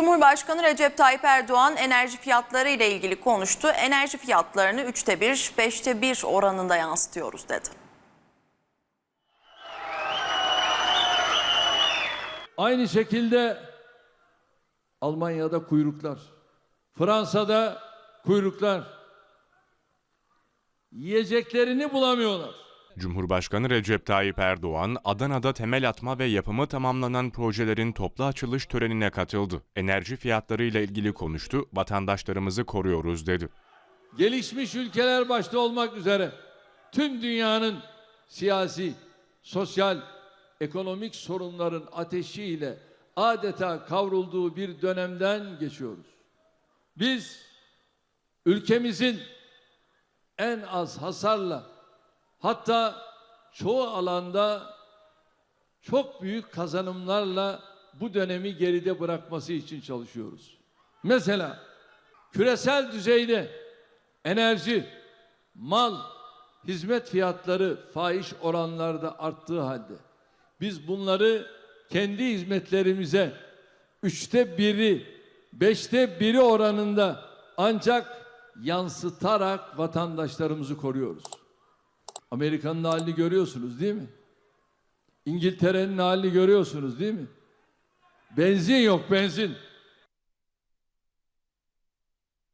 Cumhurbaşkanı Recep Tayyip Erdoğan enerji fiyatları ile ilgili konuştu. Enerji fiyatlarını üçte bir, beşte bir oranında yansıtıyoruz dedi. Aynı şekilde Almanya'da kuyruklar, Fransa'da kuyruklar. Yiyeceklerini bulamıyorlar. Cumhurbaşkanı Recep Tayyip Erdoğan, Adana'da temel atma ve yapımı tamamlanan projelerin toplu açılış törenine katıldı. Enerji fiyatlarıyla ilgili konuştu, vatandaşlarımızı koruyoruz dedi. Gelişmiş ülkeler başta olmak üzere tüm dünyanın siyasi, sosyal, ekonomik sorunların ateşiyle adeta kavrulduğu bir dönemden geçiyoruz. Biz ülkemizin en az hasarla hatta çoğu alanda çok büyük kazanımlarla bu dönemi geride bırakması için çalışıyoruz. Mesela küresel düzeyde enerji, mal, hizmet fiyatları fahiş oranlarda arttığı halde biz bunları kendi hizmetlerimize üçte biri, beşte biri oranında ancak yansıtarak vatandaşlarımızı koruyoruz. Amerika'nın halini görüyorsunuz değil mi? İngiltere'nin halini görüyorsunuz değil mi? Benzin yok benzin.